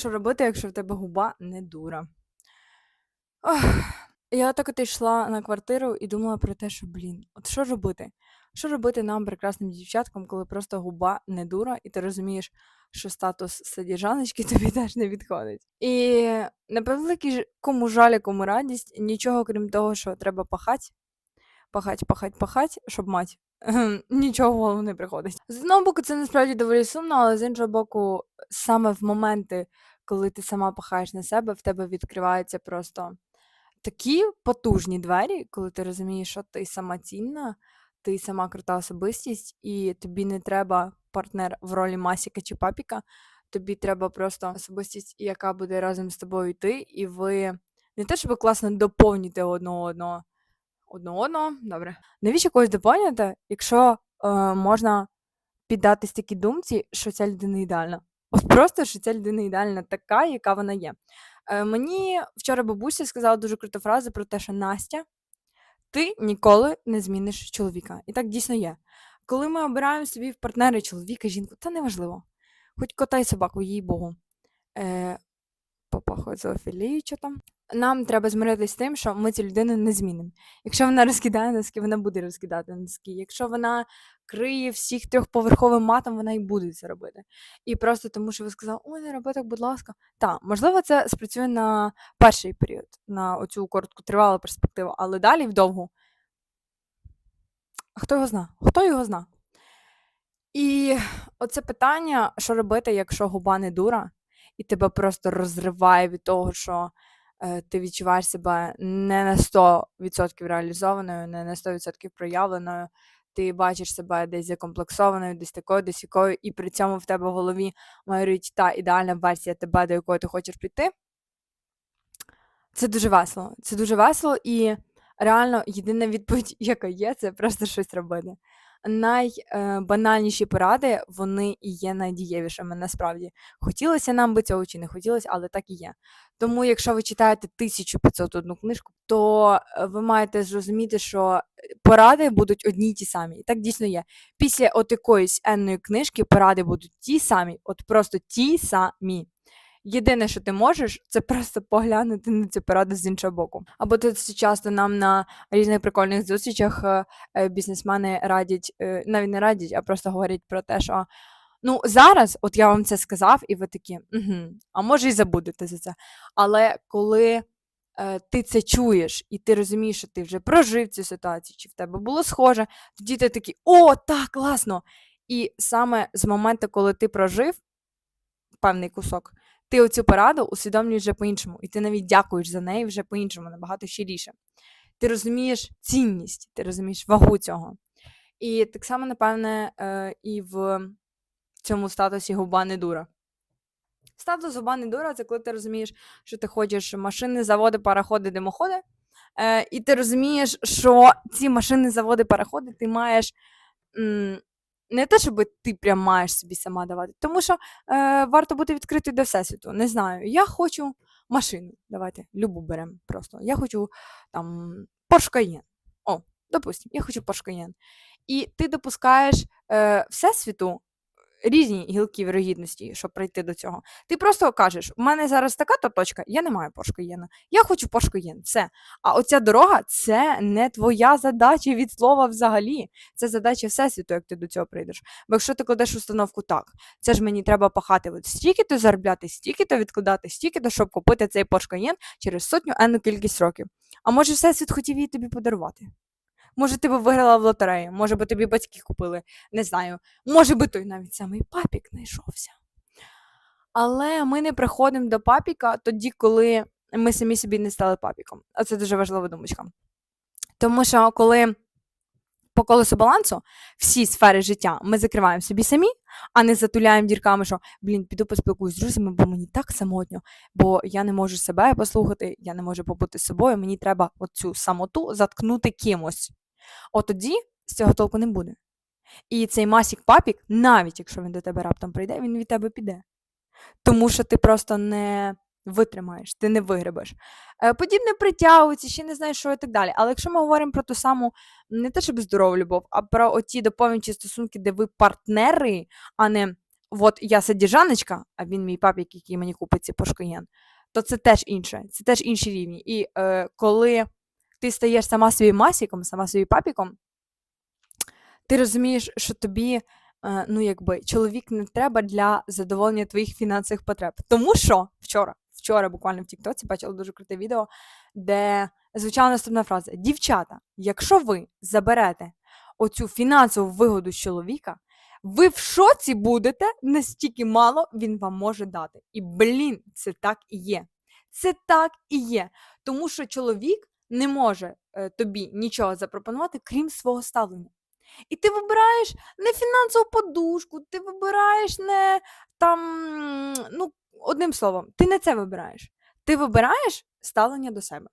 Що робити, якщо в тебе губа не дура? Ох, я так от йшла на квартиру і думала про те, що, блін, от що робити? Що робити нам, прекрасним дівчаткам, коли просто губа не дура, і ти розумієш, що статус содержаночки тобі теж не відходить. І на превеликий ж- кому жаль, кому радість, нічого крім того, що треба пахать, пахать, пахать, пахать, щоб мать. Нічого в голову не приходить. З одного боку, це насправді доволі сумно, але з іншого боку, саме в моменти, коли ти сама пахаєш на себе, в тебе відкриваються просто такі потужні двері, коли ти розумієш, що ти сама цінна, ти сама крута особистість, і тобі не треба партнер в ролі Масіка чи папіка. Тобі треба просто особистість, яка буде разом з тобою йти, і ви не те, щоб класно доповніте одного одного. Одного одного, добре. Навіщо когось доповнювати, якщо е, можна піддатись такій думці, що ця людина ідеальна? От просто, що ця людина ідеальна така, яка вона є. Е, мені вчора бабуся сказала дуже круту фразу про те, що Настя, ти ніколи не зміниш чоловіка. І так дійсно є. Коли ми обираємо собі в партнери чоловіка, жінку, це неважливо. Хоч кота й собаку, їй Богу. Е, попахує зоофілію, що там. Нам треба змиритися з тим, що ми цю людину не змінимо. Якщо вона розкидає носки, вона буде розкидати носки. Якщо вона криє всіх трьохповерховим матом, вона і буде це робити. І просто тому, що ви сказали, ой, не роби так, будь ласка. Так, можливо, це спрацює на перший період, на оцю короткотривалу перспективу, але далі вдовгу. Хто його зна? Хто його зна? І оце питання, що робити, якщо губа не дура, і тебе просто розриває від того, що ти відчуваєш себе не на 100% реалізованою, не на 100% проявленою. Ти бачиш себе десь закомплексованою, десь такою, десь якою, і при цьому в тебе в голові майорить та ідеальна версія тебе, до якої ти хочеш піти. Це дуже весело. Це дуже весело, і реально єдина відповідь, яка є, це просто щось робити. Найбанальніші поради, вони і є найдієвішими насправді. Хотілося нам би цього чи не хотілося, але так і є. Тому, якщо ви читаєте 1501 книжку, то е, ви маєте зрозуміти, що е, поради будуть одні й ті самі. І так дійсно є. Після от якоїсь енної книжки поради будуть ті самі, от просто ті самі. Єдине, що ти можеш, це просто поглянути на цю пораду з іншого боку. Або тут часто нам на різних прикольних зустрічах е, бізнесмени радять, навіть не радять, а просто говорять про те, що ну зараз, от я вам це сказав, і ви такі, угу, а може і забудете за це. Але коли е, ти це чуєш, і ти розумієш, що ти вже прожив цю ситуацію, чи в тебе було схоже, тоді ти такий, о, так, класно! І саме з моменту, коли ти прожив певний кусок, ти оцю пораду усвідомлюєш вже по-іншому, і ти навіть дякуєш за неї вже по-іншому, набагато щиріше. Ти розумієш цінність, ти розумієш вагу цього. І так само, напевне, е, і в цьому статусі губа не дура. Статус губа не дура це коли ти розумієш, що ти хочеш машини, заводи, пароходи, димоходи. Е, і ти розумієш, що ці машини, заводи, пароходи ти маєш. м, не те, щоб ти прям маєш собі сама давати, тому що е, варто бути відкритою до всесвіту. Не знаю, я хочу машину. Давайте, любу беремо просто. Я хочу там Cayenne. О, допустим, я хочу Porsche Cayenne. І ти допускаєш е, всесвіту різні гілки вірогідності, щоб прийти до цього. Ти просто кажеш: у мене зараз така то точка, я не маю Cayenne. Я хочу Cayenne. Все. А оця дорога це не твоя задача від слова взагалі. Це задача всесвіту, як ти до цього прийдеш. Бо якщо ти кладеш установку так, це ж мені треба пахати от стільки-то заробляти, стільки-то відкладати, стільки-то, щоб купити цей Cayenne через сотню енну кількість років. А може, всесвіт хотів її тобі подарувати? Може, ти би виграла в лотерею, може би тобі батьки купили, не знаю. Може би той навіть самий папік знайшовся. Але ми не приходимо до папіка тоді, коли ми самі собі не стали папіком. А це дуже важлива думочка. Тому що коли по колесу балансу всі сфери життя ми закриваємо собі самі, а не затуляємо дірками, що блін, піду поспілкуюсь з друзями, бо мені так самотньо, бо я не можу себе послухати, я не можу побути з собою, мені треба оцю самоту заткнути кимось. От тоді з цього толку не буде. І цей масік папік, навіть якщо він до тебе раптом прийде, він від тебе піде. Тому що ти просто не витримаєш, ти не вигребеш. Е, Подібне притягується, ще не знаю, що і так далі. Але якщо ми говоримо про ту саму, не те, щоб здорову любов, а про оті доповнюючі стосунки, де ви партнери, а не от я содержаночка, а він мій папік, який мені купить ці пошкоєн, то це теж інше, це теж інші рівні. І е, коли ти стаєш сама собі масіком, сама собі папіком, ти розумієш, що тобі, е, ну якби, чоловік не треба для задоволення твоїх фінансових потреб. Тому що вчора, вчора буквально в Тіктоці бачила дуже круте відео, де звучала наступна фраза: Дівчата, якщо ви заберете оцю фінансову вигоду з чоловіка, ви в шоці будете настільки мало він вам може дати. І блін, це так і є. Це так і є. Тому що чоловік не може е, тобі нічого запропонувати, крім свого ставлення. І ти вибираєш не фінансову подушку, ти вибираєш не там, ну, одним словом, ти не це вибираєш. Ти вибираєш ставлення до себе.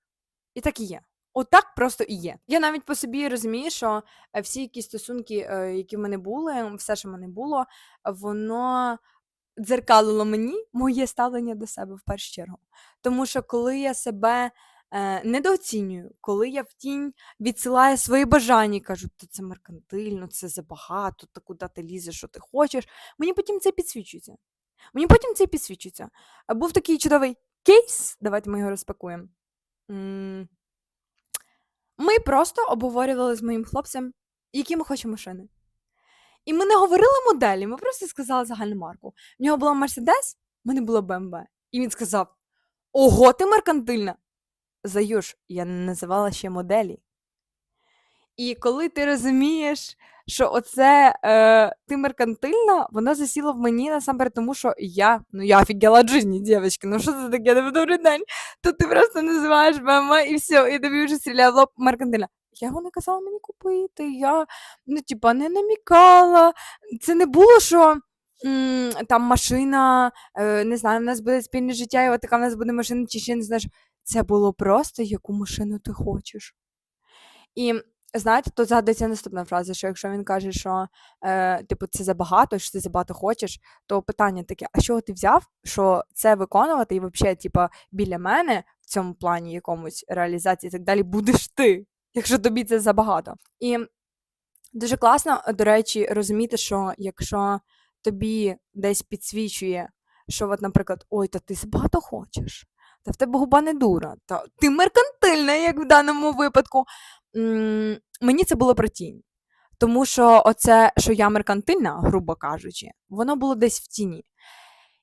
І так і є. Отак просто і є. Я навіть по собі розумію, що е, всі якісь стосунки, е, які в мене були, все, що в мене було, воно дзеркалило мені моє ставлення до себе в першу чергу. Тому що коли я себе е, недооцінюю, коли я в тінь відсилаю свої бажання кажу, то це меркантильно, це забагато, та куди ти лізеш, що ти хочеш, мені потім це підсвічується. Мені потім це підсвічується. Був такий чудовий кейс, давайте ми його розпакуємо. Ми просто обговорювали з моїм хлопцем, які ми хочемо машини. І ми не говорили моделі, ми просто сказали загальну марку. В нього була Мерседес, в мене була BMW. І він сказав: Ого, ти меркантильна! Заюш, я не називала ще моделі. І коли ти розумієш, що оце е, ти меркантильна, воно засіло в мені насамперед, тому що я, ну я офігела від житті, дівчатки, ну що це таке, Тебе добрий день. То ти просто називаєш БМВ і все, і тобі вже стріляє в лоб меркантильна. Я його не казала мені купити, я ну, типа, не намікала. Це не було, що м, там машина, е, не знаю, в нас буде спільне життя, і от така в нас буде машина, чи ще не знаєш. Це було просто, яку машину ти хочеш. І знаєте, тут згадується наступна фраза, що якщо він каже, що е, типу, це забагато, що ти забагато хочеш, то питання таке: а що ти взяв, що це виконувати, і взагалі, типу, біля мене в цьому плані якомусь реалізації і так далі будеш ти, якщо тобі це забагато. І дуже класно, до речі, розуміти, що якщо тобі десь підсвічує, що, от, наприклад, ой, та ти забагато хочеш, та в тебе губа не дура, та ти меркантильна, як в даному випадку. М, Мені це було про тінь. Тому що оце, що я меркантильна, грубо кажучи, воно було десь в тіні.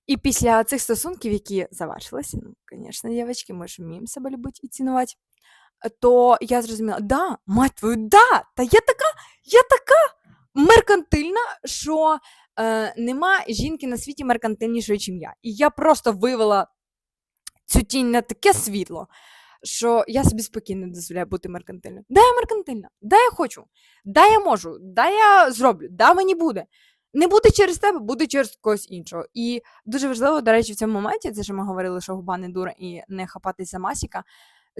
І після цих стосунків, які завершилися, ну, звісно, дівчатки, ми ж вміємо себе любити і цінувати, то я зрозуміла, да, мать твою, да, та я така, я така меркантильна, що е, нема жінки на світі меркантильнішої, ніж я. І я просто вивела цю тінь на таке світло, що я собі спокійно дозволяю бути меркантильною. Да, я меркантильна, да, я хочу, да, я можу, да, я зроблю, да, мені буде. Не буде через тебе, буде через когось іншого. І дуже важливо, до речі, в цьому моменті, це що ми говорили, що губа не дура і не хапатись за масіка,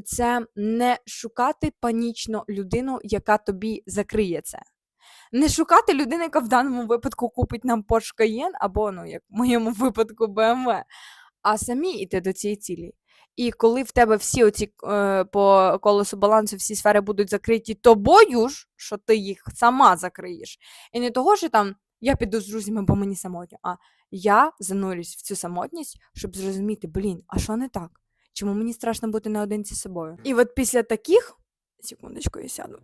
це не шукати панічно людину, яка тобі закриє це. Не шукати людину, яка в даному випадку купить нам Porsche Cayenne, або, ну, як в моєму випадку, BMW, а самі йти до цієї цілі. І коли в тебе всі оці е, по колесу балансу всі сфери будуть закриті тобою ж, що ти їх сама закриєш. І не того, що там я піду з друзями, бо мені самотньо, а я занурюсь в цю самотність, щоб зрозуміти, блін, а що не так? Чому мені страшно бути наодинці з собою? І от після таких. Секундочку, я сяду.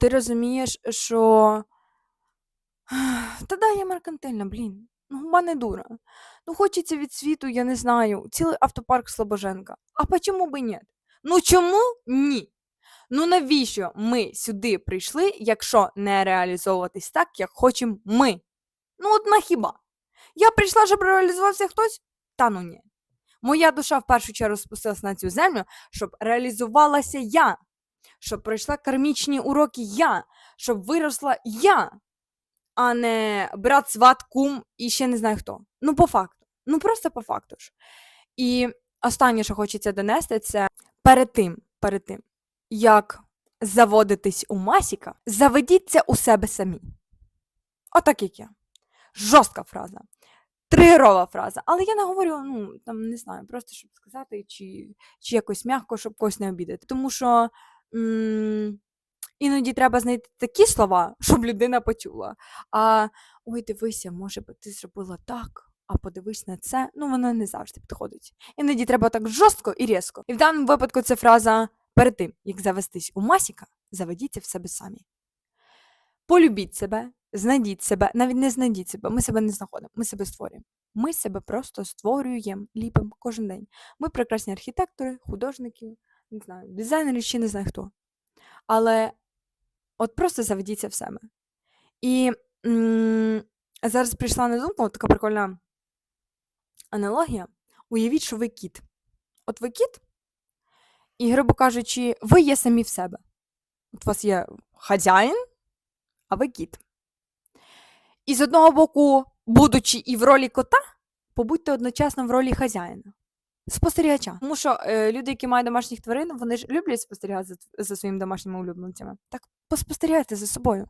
Ти розумієш, що. Та да, я меркантильна, блін. Ну, губа не дура. Ну, хочеться від світу, я не знаю, цілий автопарк Слобоженка. А почому би ні? Ну чому ні? Ну навіщо ми сюди прийшли, якщо не реалізовуватись так, як хочемо ми? Ну, от на хіба? Я прийшла, щоб реалізувався хтось? Та ну ні. Моя душа в першу чергу спустилась на цю землю, щоб реалізувалася я, щоб пройшла кармічні уроки я, щоб виросла я а не брат, сват, кум і ще не знаю хто. Ну, по факту. Ну, просто по факту ж. І останнє, що хочеться донести, це перед тим, перед тим, як заводитись у масіка, заведіться у себе самі. Отак як я. Жорстка фраза. Тригерова фраза. Але я не говорю, ну, там, не знаю, просто щоб сказати, чи, чи якось м'яко, щоб когось не обідати. Тому що. М- Іноді треба знайти такі слова, щоб людина почула. А ой, дивися, може би ти зробила так, а подивись на це. Ну, воно не завжди підходить. Іноді треба так жорстко і різко. І в даному випадку це фраза перед тим, як завестись у масіка, заведіться в себе самі. Полюбіть себе, знайдіть себе, навіть не знайдіть себе, ми себе не знаходимо, ми себе створюємо. Ми себе просто створюємо, ліпимо кожен день. Ми прекрасні архітектори, художники, не знаю, дизайнери чи не знаю хто. Але от просто заведіться в себе. І м, зараз прийшла на думку от така прикольна аналогія. Уявіть, що ви кіт. От ви кіт, і, грубо кажучи, ви є самі в себе. От у вас є хазяїн, а ви кіт. І з одного боку, будучи і в ролі кота, побудьте одночасно в ролі хазяїна. Спостерігача. Тому що е, люди, які мають домашніх тварин, вони ж люблять спостерігати за, за своїми домашніми улюбленцями. Так поспостерігайте за собою.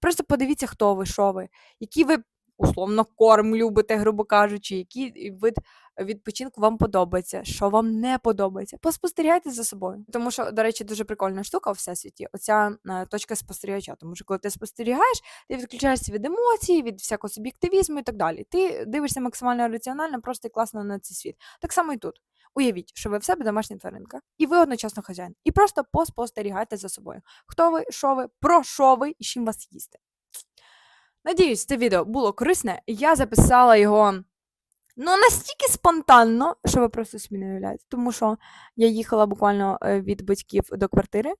Просто подивіться, хто ви, що ви, які ви условно корм любите, грубо кажучи, який вид відпочинку вам подобається, що вам не подобається. Поспостерігайте за собою. Тому що, до речі, дуже прикольна штука у всесвіті, оця е, точка спостерігача. Тому що коли ти спостерігаєш, ти відключаєшся від емоцій, від всякого суб'єктивізму і так далі. Ти дивишся максимально раціонально, просто і класно на цей світ. Так само і тут. Уявіть, що ви в себе домашня тваринка, і ви одночасно хазяїн. І просто поспостерігайте за собою. Хто ви, що ви, про що ви і чим вас їсти. Надіюсь, це відео було корисне. Я записала його ну, настільки спонтанно, що ви просто собі не уявляєте. Тому що я їхала буквально е, від батьків до квартири,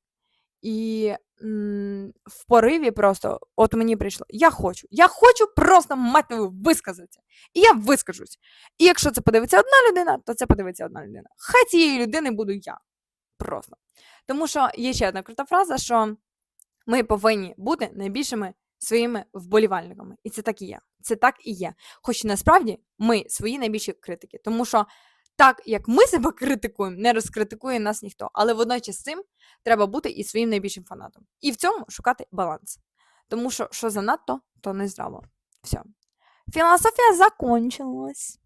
і м, в пориві просто от мені прийшло. Я хочу, я хочу просто мати висказатися. І я вискажусь. І якщо це подивиться одна людина, то це подивиться одна людина. Хай цієї людини буду я. Просто. Тому що є ще одна крута фраза, що ми повинні бути найбільшими своїми вболівальниками. І це так і є. Це так і є. Хоч насправді ми свої найбільші критики. Тому що так, як ми себе критикуємо, не розкритикує нас ніхто. Але водночас цим треба бути і своїм найбільшим фанатом. І в цьому шукати баланс. Тому що що занадто, то не здраво. Все. Філософія закончилась.